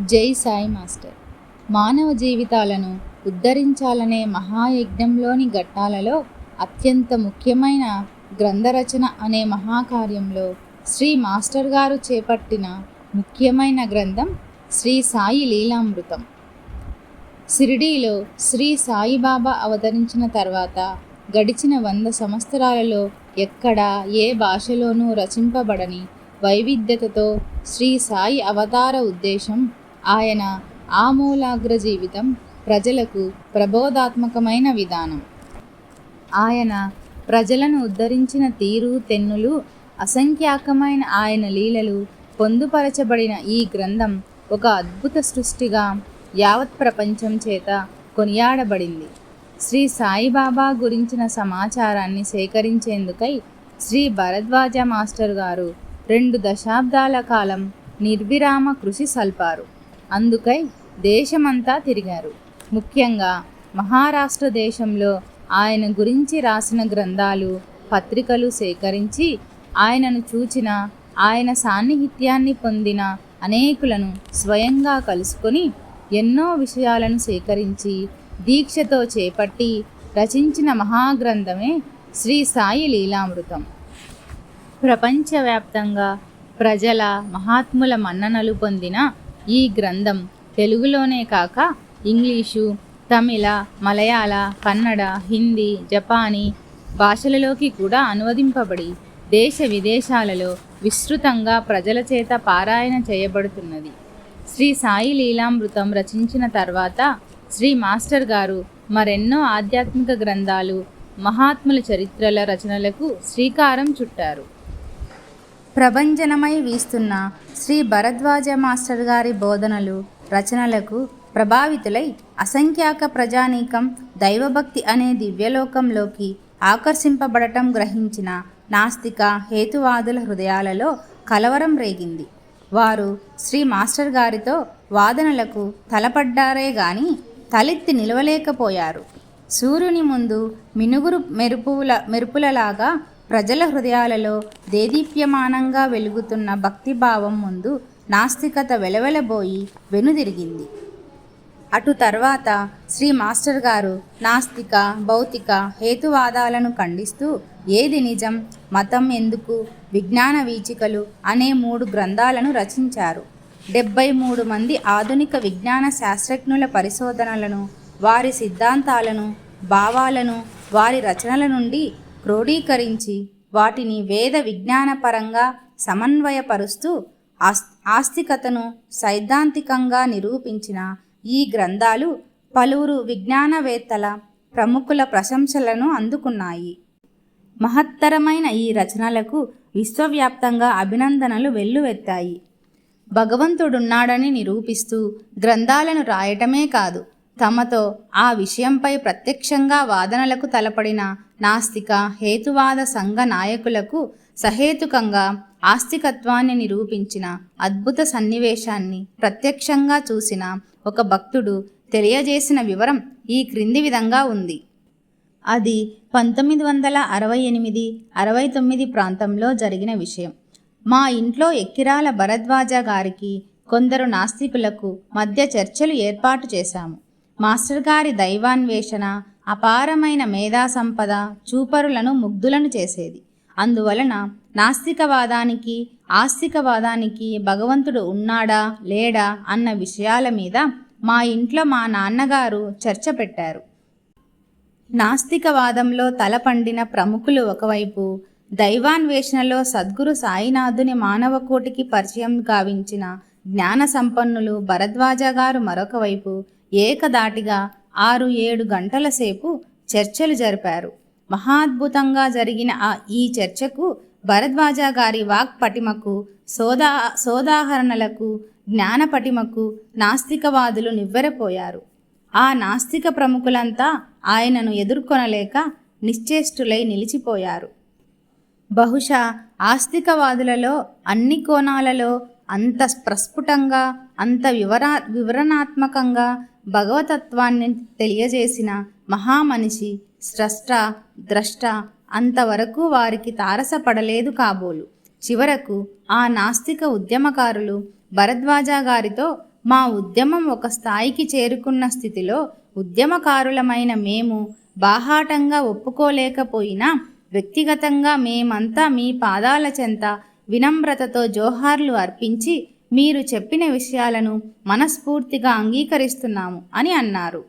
జై సాయి మాస్టర్. మానవ జీవితాలను ఉద్ధరించాలనే మహాయజ్ఞంలోని ఘట్టాలలో అత్యంత ముఖ్యమైన గ్రంథరచన అనే మహాకార్యంలో శ్రీ మాస్టర్ గారు చేపట్టిన ముఖ్యమైన గ్రంథం శ్రీ సాయి లీలామృతం. షిరిడీలో శ్రీ సాయిబాబా అవతరించిన తర్వాత గడిచిన వంద సంవత్సరాలలో ఎక్కడా ఏ భాషలోనూ రచింపబడని వైవిధ్యతతో శ్రీ సాయి అవతార ఉద్దేశం ఆయన ఆమూలాగ్ర జీవితం ప్రజలకు ప్రబోధాత్మకమైన విధానం. ఆయన ప్రజలను ఉద్ధరించిన తీరు తెన్నులు అసంఖ్యాకమైన ఆయన లీలలు పొందుపరచబడిన ఈ గ్రంథం ఒక అద్భుత సృష్టిగా యావత్ ప్రపంచం చేత కొనియాడబడింది. శ్రీ సాయిబాబా గురించిన సమాచారాన్ని సేకరించేందుకై శ్రీ భరద్వాజ మాస్టర్ గారు రెండు దశాబ్దాల కాలం నిర్విరామ కృషి సల్పారు. అందుకై దేశమంతా తిరిగారు. ముఖ్యంగా మహారాష్ట్ర దేశంలో ఆయన గురించి రాసిన గ్రంథాలు పత్రికలు సేకరించి ఆయనను చూచిన ఆయన సాన్నిహిత్యాన్ని పొందిన అనేకులను స్వయంగా కలుసుకొని ఎన్నో విషయాలను సేకరించి దీక్షతో చేపట్టి రచించిన మహాగ్రంథమే శ్రీ సాయి లీలామృతం. ప్రపంచవ్యాప్తంగా ప్రజల మహాత్ముల మన్ననలు పొందిన ఈ గ్రంథం తెలుగులోనే కాక ఇంగ్లీషు తమిళ మలయాళ కన్నడ హిందీ జపానీ భాషలలోకి కూడా అనువదింపబడి దేశ విదేశాలలో విస్తృతంగా ప్రజల చేత పారాయణ చేయబడుతున్నది. శ్రీ సాయి లీలామృతం రచించిన తర్వాత శ్రీ మాస్టర్ గారు మరెన్నో ఆధ్యాత్మిక గ్రంథాలు మహాత్ముల చరిత్రల రచనలకు శ్రీకారం చుట్టారు. ప్రభంజనమై వీస్తున్న శ్రీ భరద్వాజ మాస్టర్ గారి బోధనలు రచనలకు ప్రభావితులై అసంఖ్యాక ప్రజానీకం దైవభక్తి అనే దివ్యలోకంలోకి ఆకర్షింపబడటం గ్రహించిన నాస్తిక హేతువాదుల హృదయాలలో కలవరం రేగింది. వారు శ్రీ మాస్టర్ గారితో వాదనలకు తలపడ్డారే గాని తలెత్తి నిలవలేకపోయారు. సూర్యుని ముందు మినుగురు మెరుపుల మెరుపులలాగా ప్రజల హృదయాలలో దేదీప్యమానంగా వెలుగుతున్న భక్తిభావం ముందు నాస్తికత వెలవెలబోయి వెనుదిరిగింది. అటు తర్వాత శ్రీ మాస్టర్ గారు నాస్తిక భౌతిక హేతువాదాలను ఖండిస్తూ ఏది నిజం మతం ఎందుకు విజ్ఞాన వీచికలు అనే మూడు గ్రంథాలను రచించారు. డెబ్బై మూడు మంది ఆధునిక విజ్ఞాన శాస్త్రజ్ఞుల పరిశోధనలను వారి సిద్ధాంతాలను భావాలను వారి రచనల నుండి క్రోడీకరించి వాటిని వేద విజ్ఞానపరంగా సమన్వయపరుస్తూ ఆస్ ఆస్తికతను సైద్ధాంతికంగా నిరూపించిన ఈ గ్రంథాలు పలువురు విజ్ఞానవేత్తల ప్రముఖుల ప్రశంసలను అందుకున్నాయి. మహత్తరమైన ఈ రచనలకు విశ్వవ్యాప్తంగా అభినందనలు వెల్లువెత్తాయి. భగవంతుడున్నాడని నిరూపిస్తూ గ్రంథాలను రాయటమే కాదు తమతో ఆ విషయంపై ప్రత్యక్షంగా వాదనలకు తలపడిన నాస్తిక హేతువాద సంఘ నాయకులకు సహేతుకంగా ఆస్తికత్వాన్ని నిరూపించిన అద్భుత సన్నివేశాన్ని ప్రత్యక్షంగా చూసిన ఒక భక్తుడు తెలియజేసిన వివరం ఈ క్రింది విధంగా ఉంది. అది పంతొమ్మిది వందల అరవై ఎనిమిది అరవై తొమ్మిది ప్రాంతంలో జరిగిన విషయం. మా ఇంట్లో ఎక్కిరాల భరద్వాజ గారికి కొందరు నాస్తికులకు మధ్య చర్చలు ఏర్పాటు చేశాము. మాస్టర్ గారి దైవాన్వేషణ అపారమైన మేధా సంపద చూపరులను ముగ్ధులను చేసేది. అందువలన నాస్తికవాదానికి ఆస్తికవాదానికి భగవంతుడు ఉన్నాడా లేడా అన్న విషయాల మీద మా ఇంట్లో మా నాన్నగారు చర్చ పెట్టారు. నాస్తికవాదంలో తలపండిన ప్రముఖులు ఒకవైపు దైవాన్వేషణలో సద్గురు సాయినాథుని మానవకోటికి పరిచయం గావించిన జ్ఞాన సంపన్నులు భరద్వాజ గారు మరొకవైపు ఏకదాటిగా ఆరు ఏడు గంటల సేపు చర్చలు జరిపారు. మహాద్భుతంగా జరిగిన ఆ ఈ చర్చకు భరద్వాజ గారి వాక్పటిమకు సోదా సోదాహరణలకు జ్ఞానపటిమకు నాస్తికవాదులు నివ్వెరపోయారు. ఆ నాస్తిక ప్రముఖులంతా ఆయనను ఎదుర్కొనలేక నిశ్చేష్టులై నిలిచిపోయారు. బహుశా ఆస్తికవాదులలో అన్ని కోణాలలో అంత ప్రస్ఫుటంగా అంత వివరా వివరణాత్మకంగా భగవతత్వాన్ని తెలియజేసిన మహామనిషి స్రష్ట ద్రష్ట అంతవరకు వారికి తారసపడలేదు కాబోలు. చివరకు ఆ నాస్తిక ఉద్యమకారులు భరద్వాజ గారితో మా ఉద్యమం ఒక స్థాయికి చేరుకున్న స్థితిలో ఉద్యమకారులమైన మేము బాహాటంగా ఒప్పుకోలేకపోయినా వ్యక్తిగతంగా మేమంతా మీ పాదాల చెంత వినమ్రతతో జోహార్లు అర్పించి మీరు చెప్పిన విషయాలను మనస్ఫూర్తిగా అంగీకరిస్తున్నాము అని అన్నారు.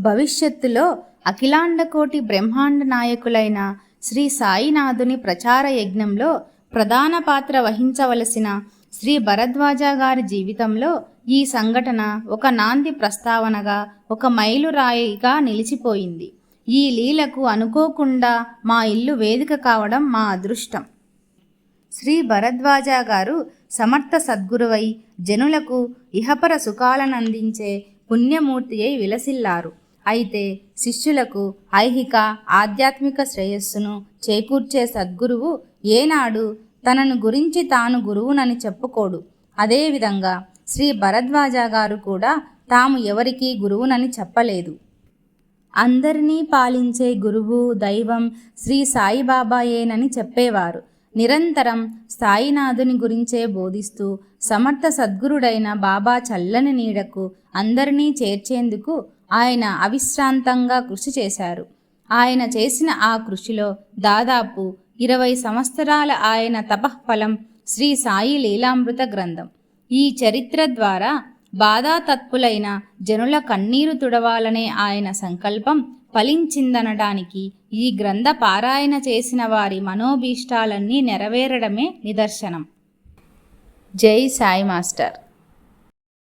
భవిష్యత్తులో అఖిలాండకోటి బ్రహ్మాండ నాయకులైన శ్రీ సాయినాథుని ప్రచార యజ్ఞంలో ప్రధాన పాత్ర వహించవలసిన శ్రీ భరద్వాజ గారి జీవితంలో ఈ సంఘటన ఒక నాంది ప్రస్తావనగా ఒక మైలురాయిగా నిలిచిపోయింది. ఈ లీలకు అనుకోకుండా మా ఇల్లు వేదిక కావడం మా అదృష్టం. శ్రీ భరద్వాజ గారు సమర్థ సద్గురువై జనులకు ఇహపర సుఖాలనందించే పుణ్యమూర్తి అయి విలసిల్లారు. అయితే శిష్యులకు ఐహిక ఆధ్యాత్మిక శ్రేయస్సును చేకూర్చే సద్గురువు ఏనాడు తనను గురించి తాను గురువునని చెప్పుకోడు. అదేవిధంగా శ్రీ భరద్వాజ గారు కూడా తాము ఎవరికీ గురువునని చెప్పలేదు. అందరినీ పాలించే గురువు దైవం శ్రీ సాయిబాబాయేనని చెప్పేవారు. నిరంతరం సాయినాథుని గురించే బోధిస్తూ సమర్థ సద్గురుడైన బాబా చల్లని నీడకు అందరినీ చేర్చేందుకు ఆయన అవిశ్రాంతంగా కృషి చేశారు. ఆయన చేసిన ఆ కృషిలో దాదాపు ఇరవై సంవత్సరాల ఆయన తపఃఫలం శ్రీ సాయి లీలామృత గ్రంథం. ఈ చరిత్ర ద్వారా బాధాతత్పులైన జనుల కన్నీరు తుడవాలనే ఆయన సంకల్పం ఫలించిందనడానికి ఈ గ్రంథ పారాయణ చేసిన వారి మనోభీష్టాలన్నీ నెరవేరడమే నిదర్శనం. జై సాయి మాస్టర్.